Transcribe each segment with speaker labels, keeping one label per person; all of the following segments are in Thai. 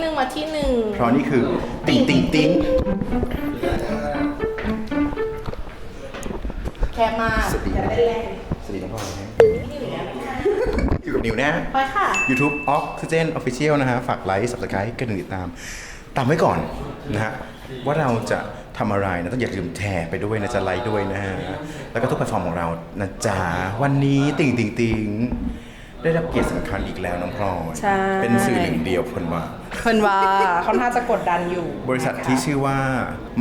Speaker 1: หนึ่งมาที่หนึ่ง
Speaker 2: เพราะนี่คือติงติงติง
Speaker 1: แค่มาก
Speaker 2: สวัสดีครับสวัสดีน้องพ่อนะฮะอยู่กับนิวนะ
Speaker 1: ไปค่ะ
Speaker 2: YouTube Oxygen Official นะฮะ ฝากไลค์ Subscribe กันติดตาม ตามไว้ก่อนนะฮะ ว่าเราจะทำอะไรนะต้องอย่าลืมแชร์ไปด้วยนะจะไลค์ด้วยนะฮะ แล้วก็ทุกแพลตฟอร์มของเรานะจ๊ะ วันนี้ติ่งติ่งติ่งได้รับเกียรติสำคัญอีกแล้วน้องพลอย
Speaker 1: ใช่
Speaker 2: เป็นสื่อหนึ่งเดียวคนว่า
Speaker 1: เพิ่นว่าค่อนข้างจะกดดันอยู่
Speaker 2: บริษัทที่ชื่อว่า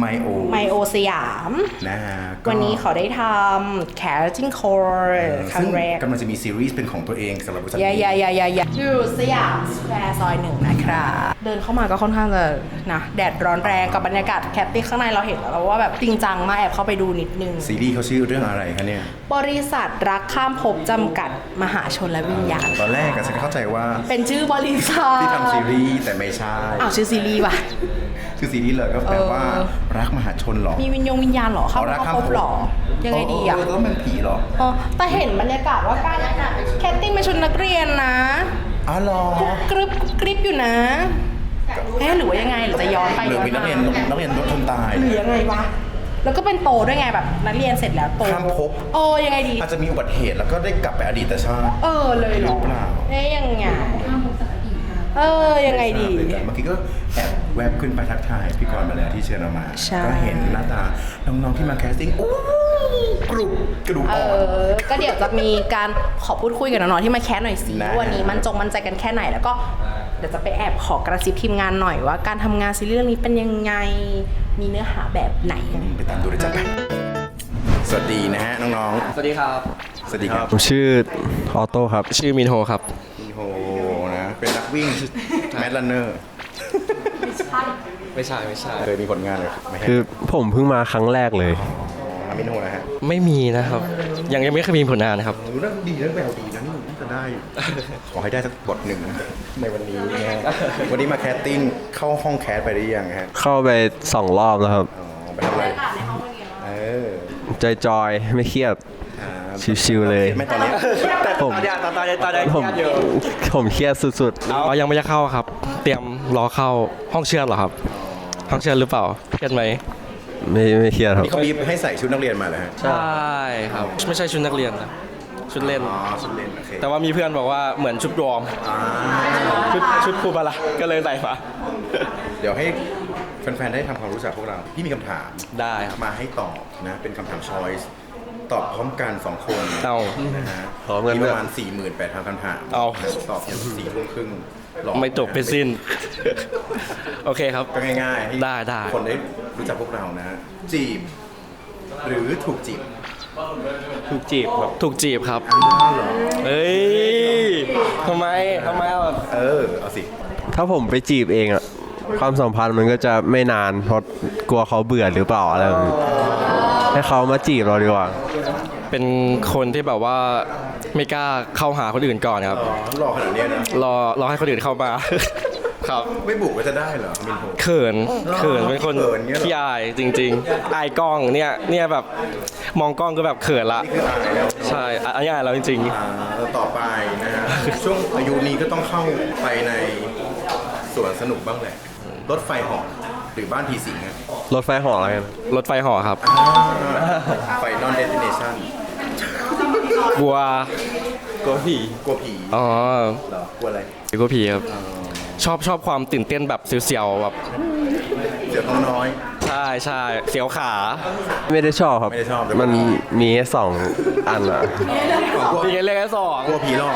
Speaker 2: MyO
Speaker 1: ไมโอสยาม
Speaker 2: นะฮะก็
Speaker 1: วันนี้เขาได้ทำ Carroting Core ครั้
Speaker 2: ซึ่
Speaker 1: ง
Speaker 2: ง
Speaker 1: แรก
Speaker 2: กำลังจะมีซีรีส์เป็นของตัวเองสำหรับบริษัท
Speaker 1: ยา
Speaker 2: นี้
Speaker 1: ยายายายาอยู่สยามสแควร์ซอยหนึ่งนะครับ เดินเข้ามาก็ค่อนข้างจะนะ แดดร้อนแรงกับบรรยากาศแคปติ้ข้างในเราเห็นแล้วว่าแบบจริงจังมากแอบเข้าไปดูนิดนึง
Speaker 2: ซีรีส์เขาชื่อเรื่องอะไรคะเนี่ย
Speaker 1: บริษัทรักข้ามภพจำกัดมหาชนและวิญญาณ
Speaker 2: ตอนแรกอะฉันเข้าใจว่า
Speaker 1: เป็นชื่อ บริษัท
Speaker 2: ที่ทำซีรีส์แต่ไม่ใช่
Speaker 1: อ้าวชื่อซีรีส์ว่ะ
Speaker 2: ชื่อซีรีส์เลยก็แปลว่า
Speaker 1: เออ
Speaker 2: รักมหาชนเหรอ
Speaker 1: มีวิญญงวิญญาณเหรอเข้า
Speaker 2: อ๋อรัก
Speaker 1: เข้า
Speaker 2: ข้าม
Speaker 1: ภพเหรอ ยังไงดีอะ
Speaker 2: เแล้วมันผีเหรอ
Speaker 1: อ๋อแต่เห็นบรรยากาศว่าการแคทติ้งเป็นชุดนักเรียนนะ
Speaker 2: อ๋อเหรอ
Speaker 1: กรึบกริบอยู่นะเอ๊ะหรือว่ายังไงหรือจะย้อนไป
Speaker 2: หรือ
Speaker 1: ย้อน
Speaker 2: มีนักเรียน
Speaker 1: มา
Speaker 2: นักเรียนโดนตาย
Speaker 1: หรือยังไงวะแล้วก็เป็นโตด้วยไงแบบนักเรียนเสร็จแล้วโต
Speaker 2: ข้ามภพ
Speaker 1: โอ้ยังไงดี
Speaker 2: อาจจะมีอุบัติเหตุแล้วก็ได้กลับไปอดีตชาติ
Speaker 1: เออเลยเหรอ
Speaker 2: หรือเปล่า
Speaker 1: เอ๊ะยังไง เออยังไงดี
Speaker 2: เมื่อกี้ก็แอบแวบขึ้นไปทักทายพี่กรณ์มาแล้วที่เชิญเรามา
Speaker 1: ใช่
Speaker 2: ก็เห็นหน้าตาน้องๆที่มาแคสติ้งอู้กรุบกระดูก
Speaker 1: เอ
Speaker 2: อ่อน
Speaker 1: อ ก็เดี๋ยวจะมีการขอพูดคุยกับน้องๆที่มาแคสหน่อยสิ
Speaker 2: นะ
Speaker 1: ว่าวันนี้มันจงมันใจกันแค่ไหนแล้วก็เดี๋ยวจะไปแอบขอกระซิบทีมงานหน่อยว่า การทำงานซีรีส์เรื่องนี้เป็นยังไง มีเนื้อหาแบบไหน
Speaker 2: ไปตามดูเลยจ้ะไปสวัสดีนะฮะน้อง
Speaker 3: สวัสดีครับ
Speaker 2: ๆ สวัสดีครับ
Speaker 4: ผมชื่อออโต้ครับ
Speaker 3: ชื่อมินโฮครับ
Speaker 2: โอ้โหนะ เป็นนัก วิ่งแมดลันเนอร์
Speaker 3: ไม่ใช่ไม่ใช่
Speaker 2: เคยมีผลงานเลยไหมฮะ
Speaker 4: คือผมเพิ่งมาครั้งแรกเลย
Speaker 2: นามิโนนะฮะ
Speaker 3: ไม่มีนะครับ ยังยังไม่เคยมีผลงานนะครับ
Speaker 2: ดูน่าดีนะแววดีนะนี่น่าจะได้ ขอให้ได้สักบทหนึ่งในวันนี้นะฮะวันนี้มาแคสติ้งเข้าห้องแคสไปหรือยังฮะ
Speaker 4: เข้าไปสองรอบแล้วครับ
Speaker 2: อ๋อไปทำอะไรเออ
Speaker 4: จอยๆ ไม่เครียด
Speaker 2: อ่า
Speaker 4: ชิวๆเลย
Speaker 2: ไม่ตอนนี้
Speaker 4: ผม
Speaker 3: ตอนนี้ตอนนี้ตอนนี้
Speaker 4: ผมผมเครียดสุด
Speaker 3: อ๋อยังไม่จะเข้าครับ เตรียมรอเข้าห้องเชือดเหรอครับ ห้องเชือดหรือเปล่าเครียดไหม
Speaker 4: ๆไม่ไม่เครียดครับ
Speaker 2: นี่เขาบีบให้ใส่ชุดนักเรียนมาเลยฮะ
Speaker 3: ใช่ครับ ไม่ใช่ชุดนักเรียนนะชุดเล่น
Speaker 2: อ๋อชุดเล่นโอเค
Speaker 3: แต่ว่ามีเพื่อนบอกว่าเหมือนชุดวอร์ม
Speaker 2: อ่า
Speaker 3: ชุดชุดครูบาละก็เลยใส่มา
Speaker 2: เดี๋ยวให้แฟนๆได้ทำความรู้จักพวกเราพี่มีคำถาม
Speaker 3: ได้ครับ
Speaker 2: มาให้ตอบนะ เป็นคำถาม choice ตอบพร้อมกันสองคน
Speaker 3: เอา
Speaker 2: นะฮะ
Speaker 4: พร้อมกัน
Speaker 2: มี
Speaker 4: ด้
Speaker 2: ป
Speaker 4: วย
Speaker 2: ระมาณ4 8 0 0 0คำถาม
Speaker 3: เอา
Speaker 2: ตอบอย่างสี่ทุ่มครึ่งรอ
Speaker 3: ไม่จบไปสิ้น โอเคครับ
Speaker 2: ก็ง่ายๆให้
Speaker 3: ได้ได้
Speaker 2: คนได้รู้จักพวกเรานะฮะจีบ หรือถูกจีบ
Speaker 3: ถูกจีบครับถูกจีบครับเฮ้ยทำไมทำไมอะ
Speaker 2: เออ เอาสิ
Speaker 4: ถ้าผมไปจีบเองอะความสัมพันธ์มันก็จะไม่นานเพราะกลัวเขาเบื่อหรือเปล่าอะไรแบบนี้ ให้เขามาจีบเราดีกว่า
Speaker 3: เป็นคนที่แบบว่าไม่กล้าเข้าหาคนอื่นก่อนครับ
Speaker 2: อ๋อรอขนาดเนี้ยนะ
Speaker 3: รอรอให้คนอื่นเข้ามา ครับ
Speaker 2: ไม่บุกก็จะได้เหรอมินโฮ
Speaker 3: เขินเขินเป็นคน
Speaker 2: เขินเงี้ยเหรอ
Speaker 3: ขี้อายจริง ๆ อายกล้องเนี่ยเนี่ยแบบมองกล้องก็แบบเขินละ
Speaker 2: นี่คืออายแล้ว
Speaker 3: ใช่อะอันนี้อายแล้วจริง
Speaker 2: อ่าต่อไปนะฮะ ช่วงอายุนี้ก็ต้องเข้าไปในสวนสนุกบ้างแหละ รถไฟเหอก หรือบ้านผีสิงอะ
Speaker 4: รถไฟเหออะไรกัน
Speaker 3: ๆรถไฟเหอครับ
Speaker 2: ไฟนอนเดสติเนชั่น
Speaker 3: กลัว
Speaker 4: กลัวผี
Speaker 2: กลัวผี
Speaker 3: อ๋อ
Speaker 2: เหรอกลัวอะไร
Speaker 3: กลัวผีครับ ชอบชอบความตื่นเต้นแบบเสียวๆแบบ
Speaker 2: เสือท้องน้อย
Speaker 3: ใช่ใช่เสียวขา
Speaker 4: ไม่ได้ชอบครับ
Speaker 2: ไม่ได้ชอบแต่
Speaker 4: มันมีแค่สองอันอะ
Speaker 3: มีกันเรียกแค่สอง
Speaker 2: กลัวผีหลอก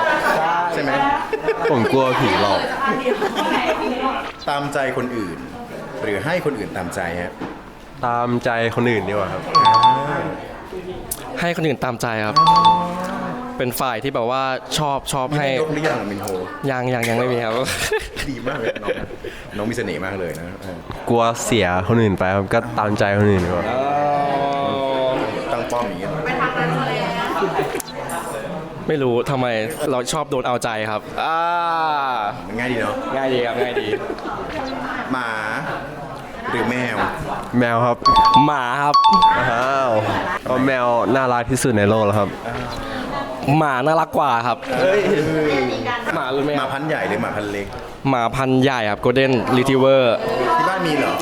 Speaker 2: ใช่ไหม
Speaker 4: ผมกลัวผีหลอก
Speaker 2: ตามใจคนอื่น หรือให้คนอื่นตามใจฮะ
Speaker 4: ตามใจคนอื่นดีกว่าครับ
Speaker 3: ให้คนอื่นตามใจครับ เป็นฝ่ายที่แบบว่าชอบชอบ
Speaker 2: มี
Speaker 3: ให้
Speaker 2: ให้ยกหรือยังมินโฮ
Speaker 3: ยังยังยังไม่มีครับ
Speaker 2: ดีมากเลยน้องน้องมีเสน่ห์มากเลยนะเออก
Speaker 4: ลัวเสียคนอื่นไปครับก็ตามใจคนอื่นดีกว่า
Speaker 2: ตั้งป้อมอย่างเงี้ย
Speaker 3: ไม่รู้ทำไมเราชอบโดนเอาใจครับ อ่า
Speaker 2: มันง่ายดีเนาะ
Speaker 3: ง่ายดีครับ ง่ายดี
Speaker 2: หมา หรือแมว
Speaker 4: แมวครับ
Speaker 3: หมาครับ
Speaker 4: อ้าวเพราะแมวน่ารักที่สุดในโลกแล้วครับ
Speaker 3: หมาน่ารักกว่าครับ
Speaker 2: เฮ้ย
Speaker 3: หมาหรือแม
Speaker 2: หมาวพันธุ์ใหญ่หรือหมาพันธุ์เล็ก
Speaker 5: หมาพันธุ์ใหญ่ครับ Golden Retriever
Speaker 2: ที่บ้านมีเหรอ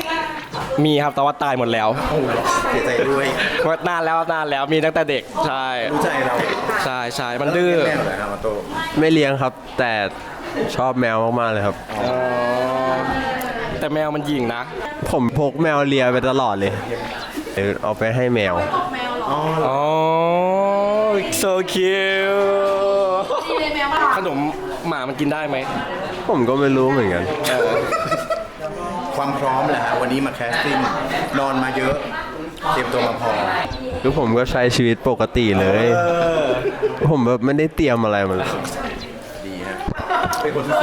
Speaker 5: มีครับแต่ว่าตายหมดแล้ว
Speaker 2: โอ้โหเสียใจด้วย
Speaker 5: ว่านานแล้วนานแล้วมีตั้งแต่เด็กใช่
Speaker 2: รู้ใจเรา
Speaker 5: ใช่ใช่มันดื้อ
Speaker 2: แม่เหรอครับมาโต
Speaker 4: ไม่เลี้ยงครับ แต่ชอบแมวมากๆเลยครับ
Speaker 5: อ๋อแต่แมวมันหยิงนะ
Speaker 4: ผมพกแมวเลียไปตลอดเลยเดี๋ยวเอาไปให้แมว
Speaker 5: อ๋อ so cute ขนมหมามันกินได้ไหม
Speaker 4: ผมก็ไม่รู้เหมือนกัน
Speaker 2: ความพร้อมแหละฮะวันนี้มาแคสติ้งนอนมาเยอะเตรียมตัวมาพอ
Speaker 4: คือผมก็ใช้ชีวิตปกติเลยผมแบบไม่ได้เตรียมอะไรมาเลย
Speaker 2: ดีฮะเป็นคนซื่อ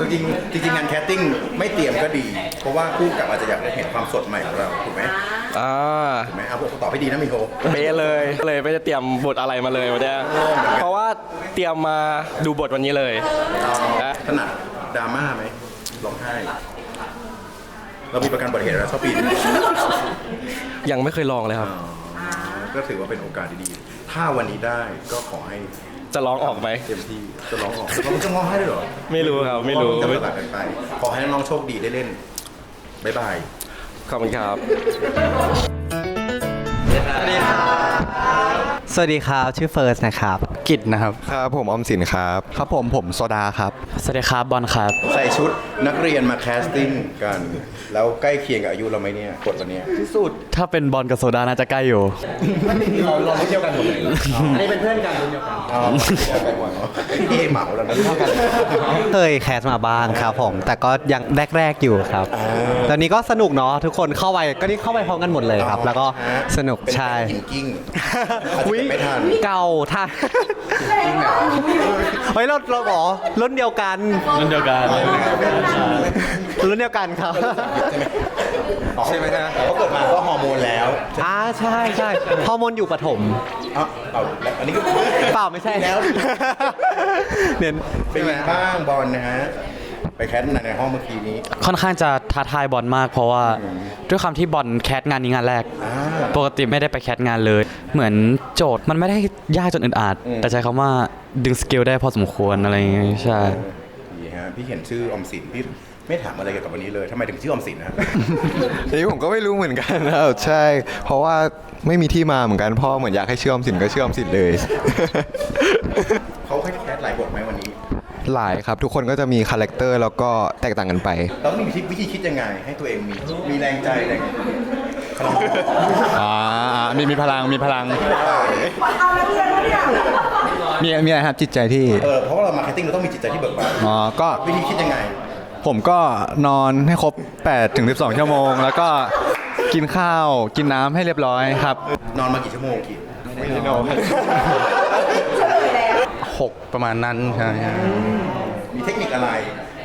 Speaker 2: ๆจริงๆจริงๆงานแคสติ้งไม่เตรียมก็ดี เพราะว่าคู่กับอาจจะอยากได้เห็นความสดใหม่ของเราถูกไหม
Speaker 5: อ่า
Speaker 2: ถูกไหมเอาพวกตอบให้ดีนะมิโฮ
Speaker 5: เป๊ะเลยเลยไม่ได้เตรียมบทอะไรมาเลยวันเนี้ยเพราะว่าเตรียมมาดูบทวันนี้เลยนะ
Speaker 2: ถนัดดราม่าไหมร้องไห้ เรามีประกันอุบัติเหตุแล้วชอบปีน
Speaker 5: ยังไม่เคยลองเลยครับ
Speaker 2: ก็ถือว่าเป็นโอกาสดีๆ ถ้าวันนี้ได้ก็ขอให้
Speaker 5: จะร้องออกไหม
Speaker 2: เต็มที่จะร้องออกจะร้องจะร้องไห้ด้วยเหรอ
Speaker 5: ไม่รู้ครับไม่รู้
Speaker 2: จะสลับกันไป ขอให้น้องๆโชคดีได้เล่นบ๊ายบาย
Speaker 5: ขอบคุณครับ
Speaker 6: สวัสดีครับ ชื่อเฟิร์สนะครับ
Speaker 7: กิจนะครับ
Speaker 8: ครับผมออมสินครับ
Speaker 7: ครับผมผมโซดาครับ
Speaker 6: สวัสดีครับบอลครับ
Speaker 2: ใส่ชุดนักเรียนมาแคสติ้งกัน แล้วใกล้เคียงกับอายุเราไหมเนี่ยกดวันเนี้ย
Speaker 6: ที่สุดถ้าเป็นบอลกับโซดาน่าจะใกล้อยู่
Speaker 2: เราเราไม่เที่ยวกันหมดเลยอันนี้เป็นเพื่อนกันรุ่นเดียวกัน อ๋อเที่ยวกันหมด พี่เหมาแล้วนะเท่ากัน
Speaker 6: เคยแคสมาบ้างครับผม แต่ก็ยังแรก ๆ อยู่ครับตอนนี้ก็สนุกเนาะทุกคนเข้าไปก็นี่เข้าไปพร้อมกันหมดเลยครับ แล้วก็สนุก
Speaker 2: เป็น
Speaker 6: ใช่
Speaker 2: หินกิ้งอาจจะไม่ทัน
Speaker 6: เก่าท่าเฮ้ยเราเราบอกรุ่นเดียวกันรุ่นเดียวกันรุ่นเดียวกันครับ
Speaker 2: ใช่ไหมฮะเขาเกิดมาก็ฮอร์โมนแล้ว
Speaker 6: อ่าใช่ใช่ฮอร์โมนอยู่ปฐม
Speaker 2: เอาเอาแล้วอันนี้ก็
Speaker 6: เปล่าไม่ใช่
Speaker 2: แล้ว
Speaker 6: เนี่ย
Speaker 2: เป็นไงบ้างบอลนะฮะไปแคสในในห้องเมื่อกี้นี้
Speaker 9: ค่อนข้างจะท้าทายบอลมาก เพราะว่าด้วยความที่บอลแคสงานนี้งานแรก
Speaker 2: อ่า
Speaker 9: ปกติไม่ได้ไปแคสงานเลย เหมือนโจทย์มันไม่ได้ยากจนอึดอัด
Speaker 2: อืม
Speaker 9: แต่ใช้คำว่าดึงสกิลได้พอสมควรอะไรอย่างเงี้ยใช่
Speaker 2: ดีฮะพี่เห็นชื่อออมสินพี่ไม่ถามอะไรเกี่ยวกับวันนี้เลยทำไมถึงชื่อออมสินนะ
Speaker 8: อันนี้ผมก็ไม่รู้เหมือนกันนะครับใช่ เพราะว่าไม่มีที่มาเหมือนกันพ่อเหมือนอยากให้เชื่อมสินก็เชื่อมสินเลย
Speaker 2: หลาย
Speaker 8: ครับ ทุกคนก็จะมีคาแรคเตอร์แล้วก็แตกต่างกันไป
Speaker 2: เรามีวิธีคิดยังไง ให้ตัวเองมีมีแรงใจแรงพลัง
Speaker 7: อ่ามีมีพลังมีพลังมีมีอะไรครับจิตใจที่
Speaker 2: เออเพราะว่าเรามาแคสติ้งเราต้องมีจิตใจที่เบิกบาน
Speaker 7: อ๋อก็
Speaker 2: วิธีคิดยังไง
Speaker 7: ผมก็นอนให้ครบ8ถึง12 ชั่วโมง แล้วก็กินข้าวกินน้ำให้เรียบร้อยครับ
Speaker 2: นอนมากี่ชั่วโมงกี่ไม่ได้นอน
Speaker 7: 6 ประมาณนั้นใช่
Speaker 2: มีเทคนิคอะไร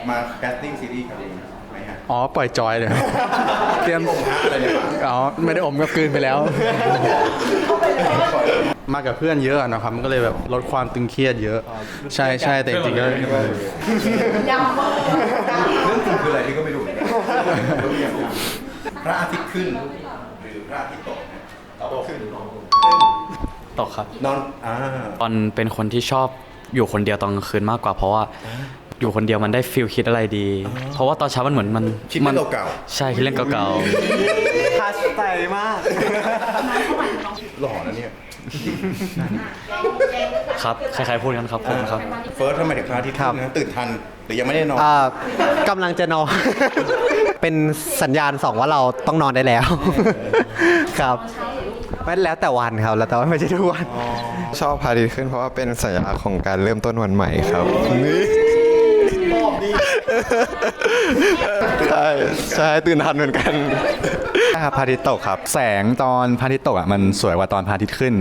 Speaker 2: มาแคสติ้งซีรีส์กับเองไหมฮะ
Speaker 7: อ๋อ ปล่อยจอยเลยเตรียม
Speaker 2: ผมฮะอะไรเนี่ยปะ
Speaker 7: อ๋อ ไม่ได้อมก็กลืนไปแล้ว มากับเพื่อนเยอะนะครับมันก็เลยแบบลดความตึงเครียดเยอะ ใช่ใช่แต่จริงๆก็
Speaker 2: เรื่องจริงคืออะไรพี่ก็ไม่รู้เหมือนกันพระอาทิตย์ขึ้น หรือพระอาทิตย์ตกนะตกขึ้น
Speaker 9: ตกครับ
Speaker 2: นอนอ่า
Speaker 9: บอลเป็นคนที่ชอบ อยู่คนเดียวตอนกลางคืนมากกว่า เพราะว่าอยู่คนเดียวมันได้ฟิลคิดอะไรดี เพราะว่าตอนเช้ามันเหมือนมัน
Speaker 2: คิด
Speaker 9: มั
Speaker 2: เรื่องเก่า
Speaker 9: ใช่คิดเรื่องเก่าๆ
Speaker 6: ทัชใจมาก
Speaker 2: ๆหล่อนะเนี่ย
Speaker 9: ครับใครๆพูดกันครับผมครับ
Speaker 2: เฟิร์สทำไมถึงพระอาทิตย์ขึ้นนะตื่นทันหรือยังไม่ได้นอน
Speaker 6: อ่ากำลังจะนอน เป็นสัญญาณสองว่าเราต้องนอนได้แล้ว ครับ ไม่แล้วแต่วันครับ แล้วแต่ว่าไม่ใช่ทุกวัน
Speaker 8: ชอบพาดีขึ้นเพราะว่าเป็นสัญลักษณ์ของการเริ่มต้นวันใหม่ครับนี่ใช่ใช่ตื่นทันเหมือนกัน
Speaker 7: ครับพระอาทิตย์ตกครับ แสงตอนพระอาทิตย์ตกอะมันสวยกว่าตอนพระอาทิตย์ขึ้น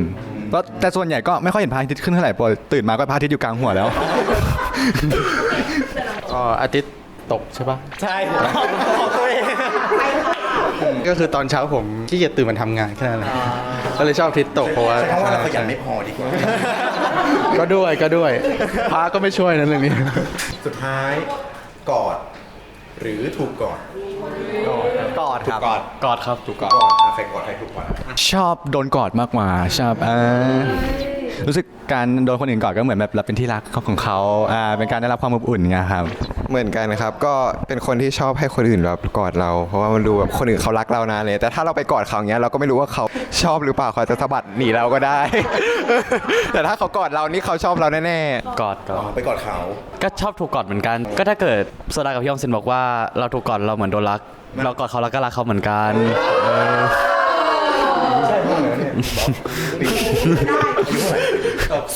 Speaker 7: ก็แต่ส่วนใหญ่ก็ไม่ค่อยเห็นพระอาทิตย์ขึ้นเท่าไหร่พอตื่นมาก็พระอาทิตย์อยู่กลางหัวแล้วก็อาทิตย์ตกใช่ปะ
Speaker 6: ใช่ของตัวเอง
Speaker 7: ก็คือตอนเช้าผมขี้เกียจตื่นมาทำงานแค่นั้นแหละก็เลยชอบอาทิตย์ตกเพราะว่า
Speaker 2: ใช้คำว่าเราขยันไม่พอดีกว่า
Speaker 7: ก็ด้วยก็ด้วยพระก็ไม่ช่วยนะเรื่องนี้
Speaker 2: สุดท้ายกอด หรือถูกกอด
Speaker 6: กอดครับ
Speaker 2: กอด
Speaker 9: กอดครับถูกกอด
Speaker 2: กอดอะใครกอดใครถูกกอด
Speaker 7: ชอบโดนกอดมากกว่าชอบเอ่อรู้สึกการโดนคนอื่นกอดก็เหมือนแบบเราเป็นที่รักของเขาอ่าเป็นการได้รับความอบอุ่นไงครับ เหมือนกันครับ ก็เป็นคนที่ชอบให้คนอื่นแบบกอดเรา เพราะว่ามันดูแบบคนอื่นเขารักเรานะเลย แต่ถ้าเราไปกอดเขาอย่างเงี้ยเราก็ไม่รู้ว่าเขาชอบหรือเปล่าเขาอาจจะสะบัดหนีเราก็ได้ แต่ถ้าเขากอดเรานี่เขาชอบเราแน่ๆ
Speaker 9: กอดกอ
Speaker 2: อ๋อ
Speaker 9: ด
Speaker 2: ไปกอดเขา
Speaker 9: ก็ชอบถูกกอดเหมือนกัน ก็ถ้าเกิดโซดากับพี่ออมสินบอกว่าเราถูกกอดเราเหมือนโดนรัก เรากอดเขาแล้วก็รักเขาเหมือนกันเออ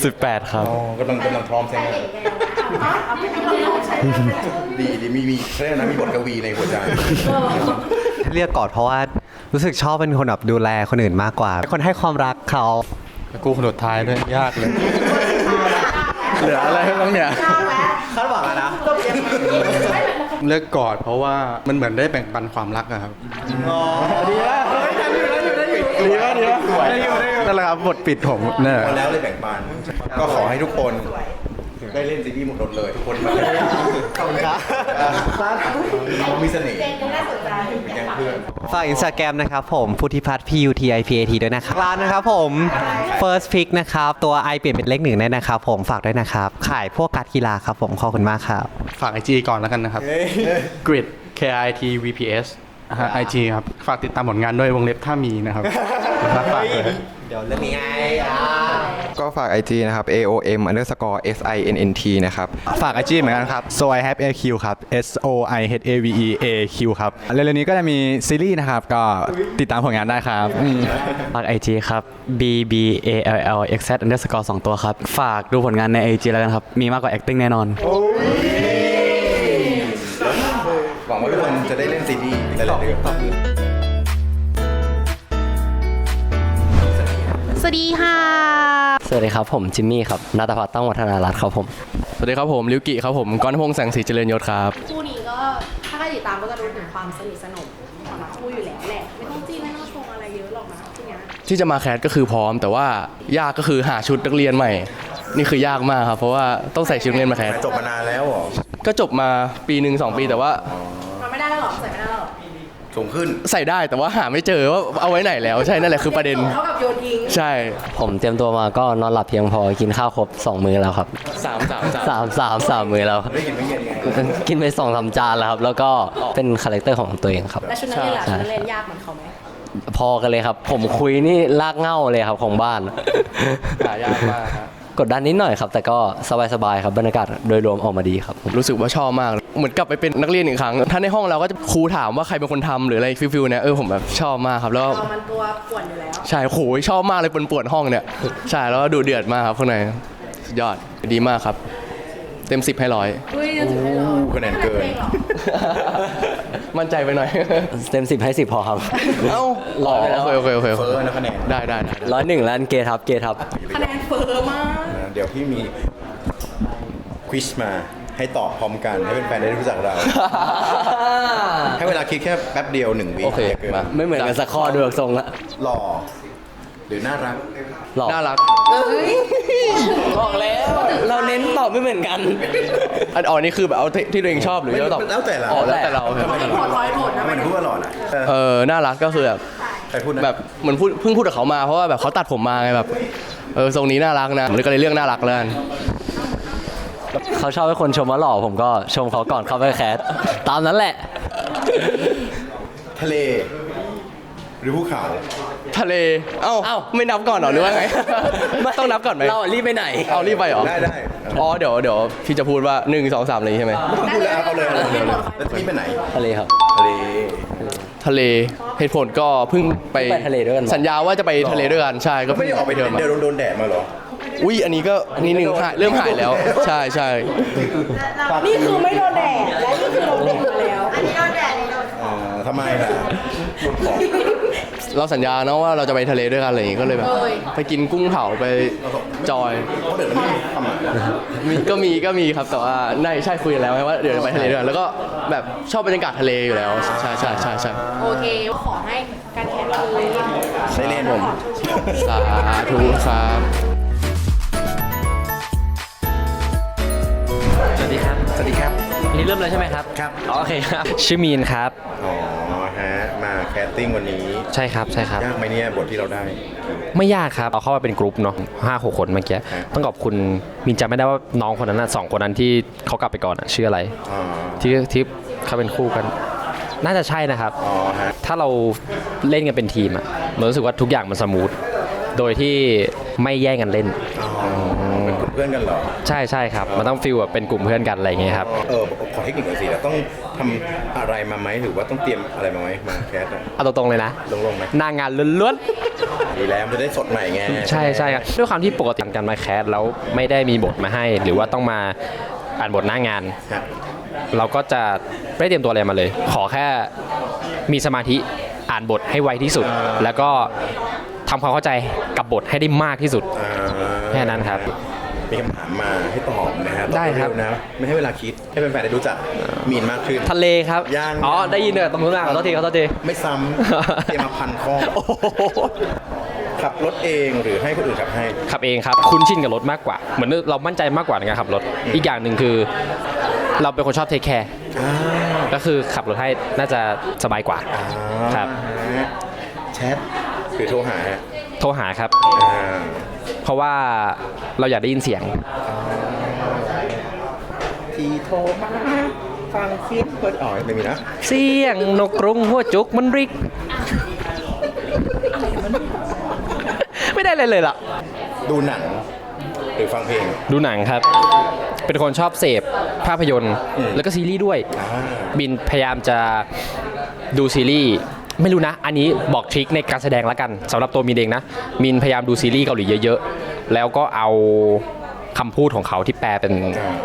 Speaker 9: สิบแปดครับ
Speaker 2: อ๋อกำลังกำลังพร้อมใช่ไหมดี ดีมีมีเรื่องนะมีบทกวีในหัวใจ
Speaker 6: เรียกกอดเพราะว่ารู้สึกชอบเป็นคนแบบดูแลคนอื่นมากกว่าเป็นคนให้ความรักเขา
Speaker 10: กูคนสุดท้ายด้วยยากเลย เหลืออะไรบ้างเนี่ย
Speaker 6: คาดหวังอะนะ
Speaker 10: เลือกกอดเพราะว่ามันเหมือนได้แบ่งปันความรักอะครับดีมากดีมากดีมากนั่นแหละครับบทปิดผมเนี่ย
Speaker 2: พอแล้วเลยแบ่งปัน ก็ขอให้ทุกคน ได้เล่นซีรีส์หมดเลยทุกคนมาขอบคุณครับมีเสน่ห์เป็นแก๊งเพื่อน
Speaker 6: ฝากอินสตาแกรมนะครับผมพุทธิพัฒน์ P U T I P A T ด้วยนะครับร้านนะครับผม First Pick นะครับตัว I เปลี่ยนเป็นเลขหนึ่งได้นะครับผมฝากด้วยนะครับขายพวกการ์ดกีฬาครับผมขอบคุณมากครับ
Speaker 10: ฝากไอจีก่อนแล้วกันนะครับ grid k i t v p s ไอจีครับ ฝากติดตามผลงานด้วยวงเล็บถ้ามีนะครับฝากเลย
Speaker 6: เดี๋ยวเรื่องนี้ไง
Speaker 7: ก็ฝาก IG นะครับ AOM underscore S I N N T นะครับ
Speaker 10: ฝากไอจีเหมือนกันครับ so I have AQ ครับ S O I H A V E A Q ครับเร็วๆนี้ก็จะมีซีรีส์นะครับ ก็ติดตามผลงานได้ครับอืม
Speaker 9: ฝากไอจีครับ b b a l l x z underscore สองตัวครับ ฝากดูผลงานในไอจีแล้วกันครับ มีมากกว่า acting แน่นอน
Speaker 2: หวังว่าทุกคนจะได้เล่นซีรีส์หลายๆเรื่อง
Speaker 11: สวัสดีค่ะ
Speaker 12: สวัสดีครับผมจิมมี่ครับนาตพัฒน์ตั้งวัฒนารัตน์ครับผม
Speaker 13: สวัสดีครับผมลิวกิครับผมกรณพงษ์แสงสีเจริญยศครับ
Speaker 11: คู่นี้ก็ถ้าใครติดตามก็จะรู้ถึงความสนิทสนมของทั้งคู่อยู่แล้วแหละไม่ต้องจีนไม่ต้องชงอะไรเยอะหรอกนะทีเนี้ย
Speaker 13: ที่จะมาแคสก็คือพร้อม แต่ว่ายากก็คือหาชุดนักเรียนใหม่ นี่คือยากมากครับเพราะว่าต้องใส่ชุดนักเรียนมาแคส
Speaker 2: จบมานานแล้วเหรอ
Speaker 13: ก็จบมาปีหนึ่งสองปีแต่ว่า
Speaker 2: สูงขึ้น
Speaker 13: ใส่ได้แต่ว่าหาไม่เจอว่าเอาไว้ไหนแล้วใช่นั่นแหละคือประเด็น
Speaker 11: เท่ากับโยนทิ้ง
Speaker 13: ใช่
Speaker 12: ผมเตรียมตัวมาก็นอนหลับเพียงพอกินข้าวครบ2มื้อแล้วครับ
Speaker 13: สามสามสาม
Speaker 12: สามสามสามมื้อแล้ว
Speaker 2: ได้กินไม่เย็นไง
Speaker 12: กินไปสองสามจานแล้วครับ แล้วก็เป็นคาแรคเตอร์ของตัวเองครับ
Speaker 11: และชุดนักเรียนล่ะชุดนักเรียนยากเหมือนเขาไหม
Speaker 12: พอกันเลยครับ ผมคุยนี่ลากเหง่าเลยครับของบ้าน
Speaker 13: หายากมากครับ
Speaker 12: กดดันนิดหน่อยครับ แต่ก็สบายๆครับบรรยากาศโดยรวมออกมาดีครับผม
Speaker 13: รู้สึกว่าชอบมาก เหมือนกลับไปเป็นนักเรียนอีกครั้ง ถ้าในห้องเราก็จะครูถามว่าใครเป็นคนทำหรืออะไรฟิลฟิลเนี่ยเออผมแบบชอบมากครับแล้วก็
Speaker 11: เรามันตัวป่วนอยู่แล้ว
Speaker 13: ใช่โหยชอบมากเลยปวดๆห้องเนี่ยใช่แล้วก็ดูเดือดมากครับข้างในสุดยอดดีมากครับ เต็มสิบให้ร้อย
Speaker 11: อุ้ยจะถึงได้หรอ
Speaker 2: คะแนนเกิน
Speaker 11: พลงหรอ
Speaker 13: มั่นใจไปหน่อย
Speaker 12: เต็มสิบให้สิบพอครับ
Speaker 13: เอ้า
Speaker 12: ร้อยไปแล้ว
Speaker 13: โอเคโอเคโอเค
Speaker 2: เฟิร์สนะคะแนน
Speaker 13: ได้ได้ได้
Speaker 12: ร้อยหนึ่งล้านเกทับเกทับ
Speaker 11: คะแนนเฟอร์มาก
Speaker 2: นะเดี๋ยวพี่มีควิสมา ให้ตอบพร้อมกัน ให้แฟนๆได้รู้จักเรา ให้เวลาคิดแค่แป๊บเดียวหนึ่งวิ
Speaker 13: โอเค
Speaker 2: ย่ากิน
Speaker 13: มา
Speaker 12: ไม่เหมือนกันสักข้อดูทรงละ
Speaker 2: หล่อหรือน่ารัก
Speaker 12: หลอก
Speaker 13: น่ารัก
Speaker 12: บอกแล้ว เราเน้นตอบไม่เหมือนกัน
Speaker 13: อันอ๋อนี่คือแบบเอาที่ที่ตัวเองชอบหรือจะตอบ
Speaker 2: แล้วแต่เรา
Speaker 13: อ๋อแล้วแต่เราโอเค
Speaker 11: ขอร้อยโหมดนะ
Speaker 2: ทำไมถึงพูดว่าหล่อล่ะเออ
Speaker 13: เออ น่ารักก็คือแบบ
Speaker 2: ใครพูดนะ
Speaker 13: แบบเหมือนพูดเพิ่งพูดกับเขามาเพราะว่าแบบเขาตัดผมมาไงแบบ เออทรงนี้น่ารักนะมันก็เลยเลือกน่ารักแล้วกัน
Speaker 12: เขาชอบให้คนชมว่าหล่อผมก็ชมเขาก่อนเข้าไปแคสตามนั้นแหละ
Speaker 2: ทะเล หรือภูเขา
Speaker 13: ทะเล เอ้า
Speaker 12: เอ้า
Speaker 13: ไม่นับก่อนเหรอหรือว่าไง ต้องนับก่อนไหม
Speaker 12: เรารีบไปไหน
Speaker 13: เอารีบไปเหรอ
Speaker 2: ได้ได้
Speaker 13: อ๋อเดี๋ยวเดี๋ยวพี่จะพูดว่า 1 2 3อะไรอย่างงี้ใช่ไหม
Speaker 2: พูดแล้วเอาเลยเอาเลยเอาเลยแล้วจะมีไปไหน
Speaker 12: ทะเลครับ
Speaker 2: ทะเล
Speaker 13: ทะเลเหตุผลก็เพิ่งไป
Speaker 12: ไปทะเลด้วยกันมา
Speaker 13: สัญญาว่าจะไปทะเลด้วยกัน ใช่ก็
Speaker 2: ไม่ได้ออกไปเดิน
Speaker 13: มา
Speaker 2: เดินโดนแดดมาเหรอ
Speaker 13: อุ้ยอันนี้ก็นี่หนึ่งหายเริ่มหายแล้ว ใช่ใช่
Speaker 11: นี่คือไม่โดนแดดและนี่คือโดนแดดมาแล้ว อันนี้โดนแดดนี่โดน
Speaker 2: อ่าทำไมล่ะ
Speaker 13: เราสัญญาเนาะว่าเราจะไปทะเลด้วยกันอะไรอย่างงี้ก็เลยแบบ ไปกินกุ้งเผาไปจอย
Speaker 2: เขาเดินไม่ทำไม
Speaker 13: มีก็มีก็มีครับแต่ว่าในใช่คุยกันแล้วไงว่าเดี๋ยวจะไปทะเลด้วยกันแล้วก็แบบชอบบรรยากาศทะเลอยู่แล้วใช่ใช่ใช่ใช่
Speaker 11: โอเค ขอให้การแข่งขัน
Speaker 2: ได้เล่นผม
Speaker 13: สาธุครับ
Speaker 12: สดีครับ
Speaker 2: สวัสดีครับ
Speaker 12: นี่เริ่มแล้วใช่ไหมครับ
Speaker 2: ครับ
Speaker 12: โอเคครับ ชื่อมีนครับ
Speaker 2: อ๋อฮะมาแคสติ้งวันนี้
Speaker 5: ใช่ครับใช่ครับ
Speaker 2: ยากไหมเนี่ยบทที่เราได้
Speaker 5: ไม่ยากครับเอาเข้ามาเป็นกรุ๊ปเนาะห้าหกคนเมื่อกี้
Speaker 2: ครับ
Speaker 5: ต้องขอบคุณมินจำไม่ได้ว่าน้องคนนั้นนะสองคนนั้นที่เขากลับไปก่อนอะชื่ออะไร
Speaker 2: อ๋อ
Speaker 5: ที่ที่เขาเป็นคู่กัน น่าจะใช่นะครับ
Speaker 2: อ๋อฮะ
Speaker 5: ถ้าเราเล่นกันเป็นทีมอะมันรู้สึกว่าทุกอย่างมันสมูท โดยที่ไม่แย่งกันเล่น
Speaker 2: เป็นกลุ่มเพื่อนกันเหรอ
Speaker 5: ใช่ใช่ครับ มันต้องฟีลแบบเป็นกลุ่มเพื่อนกันอะไรอย่างเงี้ยครับ
Speaker 2: เออขอเทคนิคหน่อยสิเราต้องทำอะไรมาไหมหรือว่าต้องเตรียมอะไรมาไหมมาแคสอะ
Speaker 5: เอาตรงๆเลยนะ
Speaker 2: ลงลงๆไหม
Speaker 5: หน้างานล้วน
Speaker 2: ดีแล้วมันจะได้สดใหม่ไง
Speaker 5: ๆ ใช่ใช่ครับด้วยความที่ปกติการมาแคสแล้วไม่ได้มีบทมาให้ หรือว่าต้องมาอ่านบทหน้างาน
Speaker 2: ฮะ
Speaker 5: เราก็จะไม่ได้เตรียมตัวอะไรมาเลย ขอแค่มีสมาธิอ่านบทให้ไวที่สุด แล้วก็ ทำความเข้าใจกับบทให้ได้มากที่สุด
Speaker 2: อ่า
Speaker 5: แค่นั้นครับ
Speaker 2: มีคำถามมาให้ตอบนะฮะตอ
Speaker 5: ได้ครับ
Speaker 2: เวๆนะไม่ให้เวลาคิดให้แฟนๆได้รู้จักมีนมากขึ้น
Speaker 5: ทะเลครับ
Speaker 2: ยัง
Speaker 5: อ๋อได้ยินเลยตรงนู้นอะขอโทษทีขอโทษที
Speaker 2: ไม่ซ้ำ เตรียมมาพันข้อ
Speaker 5: โอ้โห
Speaker 2: ขับรถเองหรือให้คนอื่นขับให้
Speaker 5: ขับเองครับ คุ้นชินกับรถมากกว่า เหมือนเรามั่นใจมากกว่าในการขับรถ อีกอย่างหนึ่งคือ เราเป็นคนชอบเทคแคร์
Speaker 2: อ่า
Speaker 5: ก็คือขับรถให้น่าจะสบายกว่าครับ
Speaker 2: ฮะแชท หรือโทรหาฮะ
Speaker 5: โทรหาครับ
Speaker 2: อ่า
Speaker 5: เพราะว่าเราอยากได้ยินเสียง
Speaker 2: ทีโทรมาฟังเสียงเปิดอ๋อยไม่มีนะ
Speaker 5: เสียงนกกรุงหัวจุกมันริก ไม่ได้เลยเลยล่ะ
Speaker 2: ดูหนัง หรือฟังเพลง
Speaker 5: ดูหนังครับ เป็นคนชอบเสพภาพยนตร์
Speaker 2: อืม
Speaker 5: แล้วก็ซีรีส์ด้วย
Speaker 2: อ่า
Speaker 5: บินพยายามจะดูซีรีส์ ไม่รู้นะ อันนี้บอกทริคในการแสดงแล้วกันสำหรับตัวมินเองนะ มินพยายามดูซีรีส์เกาหลีเยอะๆ แล้วก็เอาคำพูดของเขาที่แปลเป็น
Speaker 2: อ่า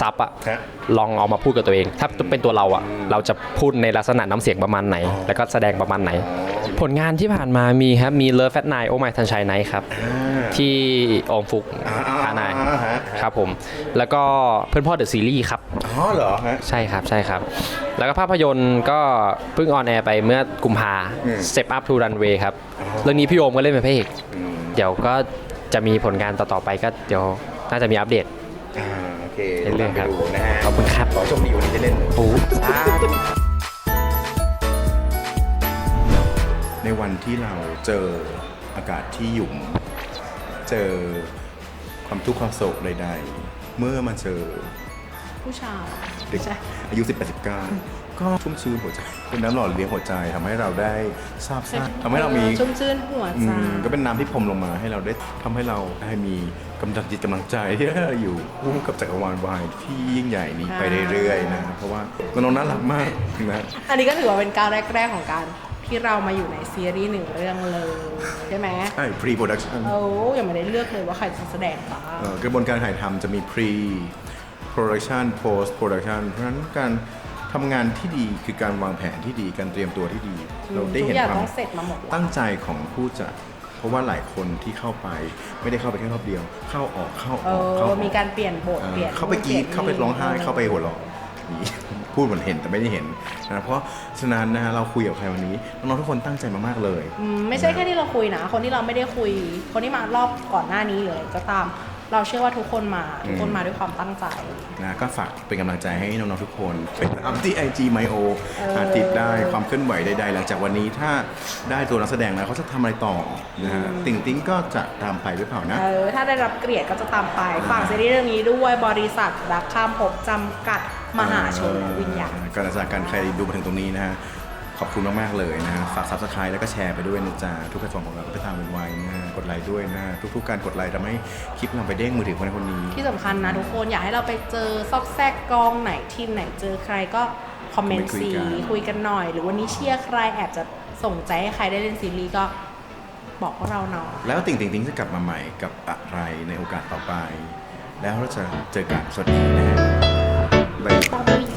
Speaker 5: ซับๆอะ
Speaker 2: ฮะ
Speaker 5: ลองเอามาพูดกับตัวเอง ถ้าเป็นตัวเราอะเราจะพูดในลักษณะน้ำเสียงประมาณไหน แล้วก็แสดงประมาณไหน ผลงานที่ผ่านมามีครับมี Love at Night Oh My Sunshine Night ครับ
Speaker 2: อ่า
Speaker 5: ที่องฟุก
Speaker 2: อ่าอ่า
Speaker 5: ฮานาย
Speaker 2: อ่าฮะ
Speaker 5: ครับผม แล้วก็เพื่อนพ่อเดอะซีรีส์ครับ
Speaker 2: อ๋อเหรอฮะ
Speaker 5: ใช่ครับใช่ครับ แล้วก็ภาพยนตร์ก็เพิ่งออนแอร์ไปเมื่อกุมภา
Speaker 2: อืม
Speaker 5: Step Up to Runway ครับ
Speaker 2: อ๋อ
Speaker 5: เรื่องนี้พี่โอมก็เล่นเป็นพระเอก
Speaker 2: อืม
Speaker 5: เดี๋ยวก็จะมีผลงานต่อๆไปก็เดี๋ยวน่าจะมีอัปเดต
Speaker 2: อ่าโอเค
Speaker 5: เรื่อยๆครับ
Speaker 2: ไปดูนะฮะ
Speaker 5: ขอบคุณครับ
Speaker 2: ขอโชคดีวันนี้ได้เล่น
Speaker 5: โอ้
Speaker 2: ใน วันที่เราเจออากาศที่หยุ่ม เจอความทุกข์ความโศกใดๆ เมื่อมาเจอ
Speaker 1: ผู้ชาย
Speaker 2: เด็ก
Speaker 1: ใช่
Speaker 2: อายุ 18 19 ก็ชุ่มชื้นหัวใจ เป็นน้ำหล่อเลี้ยงหัวใจทำให้เราได้ทราบซ่านทำให้เรามี
Speaker 1: ชุ่มชื่นหัว
Speaker 2: อื
Speaker 1: ใจ
Speaker 2: มก็เป็นน้ำที่พรมลงมาให้เราได้ทำให้เราได้มีกำลังจิตกำลังใจที่จะอยู่คู่กับจักรวาลวายที่ยิ่งใหญ่นี้ไปเรื่อยๆนะ เพราะว่าน้องๆน่ารักมากนะ
Speaker 1: อันนี้ก็ถือว่าเป็นการแรกๆของการ ที่เรามาอยู่ในซีรีส์หนึ่งเรื่องเลย ใช่ไหม
Speaker 2: ใช่ pre production
Speaker 1: โอ้ยังไม่ได้เลือกเลยว่าใครจะแสดงบ้าง
Speaker 2: เอ่อกระบวนการถ่ายทำจะมี pre production post production เพราะฉะนั้นการทำงานที่ดีคือการวางแผนที่ดีการเตรียมตัวที่ดี เราได้
Speaker 1: ทุก
Speaker 2: เห็น
Speaker 1: อย่าง
Speaker 2: ความ
Speaker 1: ต้องเสร็จมาหมดแล้ว
Speaker 2: ตั้งใจของผู้จัด เพราะว่าหลายคนที่เข้าไปไม่ได้เข้าไปแค่รอบเดียว เข้าออกเข้า
Speaker 1: เอ
Speaker 2: ออกเข้าอ
Speaker 1: อ
Speaker 2: อก
Speaker 1: มีการเปลี่ยนบท
Speaker 2: เอ่อ
Speaker 1: เปลี่ยน
Speaker 2: เข้าไปกรีด
Speaker 1: นู่น
Speaker 2: เข้าไปร้องไห้เข้าไปหัวเราะ นี่พูดเหมือนเห็นแต่ไม่ได้เห็นนะเพราะฉะนั้นนะฮะเราคุยกับใครวันนี้น้องๆทุกคนตั้งใจมามากเลย
Speaker 1: อืมไม่ใช่แค่ที่เราคุยนะ คนที่เราไม่ได้คุย คนที่มารอบก่อนหน้านี้หรืออะไรก็ตาม เราเชื่อว่าทุกคนมาทุกคนมาด้วยความตั้งใจ
Speaker 2: นะก็ฝากเป็นกำลังใจให้น้องๆทุกคนไปตามที่ IG m y o
Speaker 1: เออ
Speaker 2: หาติดได้ความเคลื่อนไหวใดๆหลังจากวันนี้ถ้าได้ตัวนักแสดงแล้วเขาจะทำอะไรต่อนะฮะติ่งติ้งก็จะตามไปหรือเปล่านะ
Speaker 1: เออถ้าได้รับเกียรติก็จะตามไปฝากซีรีส์เรื่องนี้ด้วยบริษัทรักข้ามภพจำกัด มหาชนวิญญาณ
Speaker 2: การจากการใครดูมาถึงตรงนี้นะฮะขอบคุณมากๆเลยนะฮะฝาก subscribe แล้วก็แชร์ไปด้วยนะจ๊ะทุกแพลตฟอร์มของเราก็ไปตามเป็นไว้นะฮะกดไลค์ด้วยนะฮะทุกๆการกดไลค์ทำให้คลิปเราไปเด้งมือถือคนนั้นคนนี้
Speaker 1: ที่สำคัญนะทุกคนอยากให้เราไปเจอซอกแซกกองไหนทีมไหนเจอใครก็คอมเมนต์
Speaker 2: คุย
Speaker 1: ซี
Speaker 2: กัน
Speaker 1: คุยกันหน่อย หรือวันนี้เชียร์ใครแอบจะส่งใจให้ใครได้เล่นซีรีส์ก็บอกพวกเราหน่อย
Speaker 2: แล้วติ่งติ่งติ่งจะกลับมาใหม่กับอะไรในโอกาสต่อไป แล้วเราจะเจอกันสวัสดีนะฮะ บ๊า